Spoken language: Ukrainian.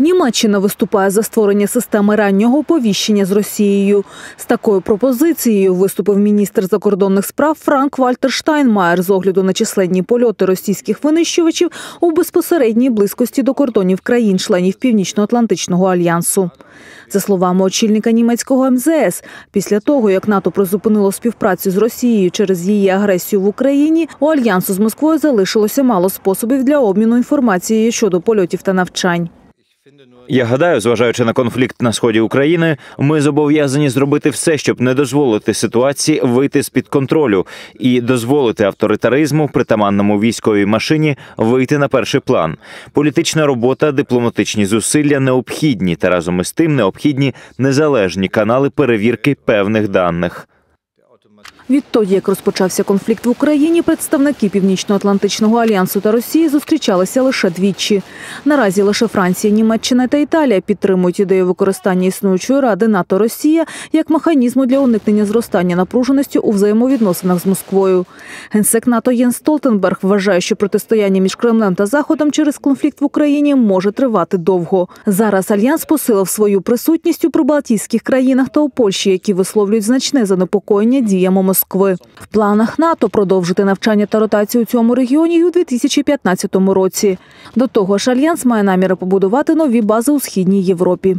Німеччина виступає за створення системи раннього оповіщення з Росією. З такою пропозицією виступив міністр закордонних справ Франк Вальтер Штайнмаєр з огляду на численні польоти російських винищувачів у безпосередній близькості до кордонів країн-членів Північно-Атлантичного альянсу. За словами очільника німецького МЗС, після того як НАТО призупинило співпрацю з Росією через її агресію в Україні, у альянсу з Москвою залишилося мало способів для обміну інформацією щодо польотів та навчань. Я гадаю, зважаючи на конфлікт на сході України, ми зобов'язані зробити все, щоб не дозволити ситуації вийти з під контролю і дозволити авторитаризму, притаманному військовій машині, вийти на перший план. Політична робота, дипломатичні зусилля необхідні та разом із тим необхідні незалежні канали перевірки певних даних. Відтоді, як розпочався конфлікт в Україні, представники Північно-Атлантичного альянсу та Росії зустрічалися лише двічі. Наразі лише Франція, Німеччина та Італія підтримують ідею використання існуючої ради НАТО Росія як механізму для уникнення зростання напруженості у взаємовідносинах з Москвою. Генсек НАТО Єн Столтенберг вважає, що протистояння між Кремлем та Заходом через конфлікт в Україні може тривати довго. Зараз альянс посилив свою присутність у прибалтійських країнах та у Польщі, які висловлюють значне занепокоєння діями Москви. В планах НАТО продовжити навчання та ротацію у цьому регіоні й у 2015 році. До того ж, альянс має наміри побудувати нові бази у східній Європі.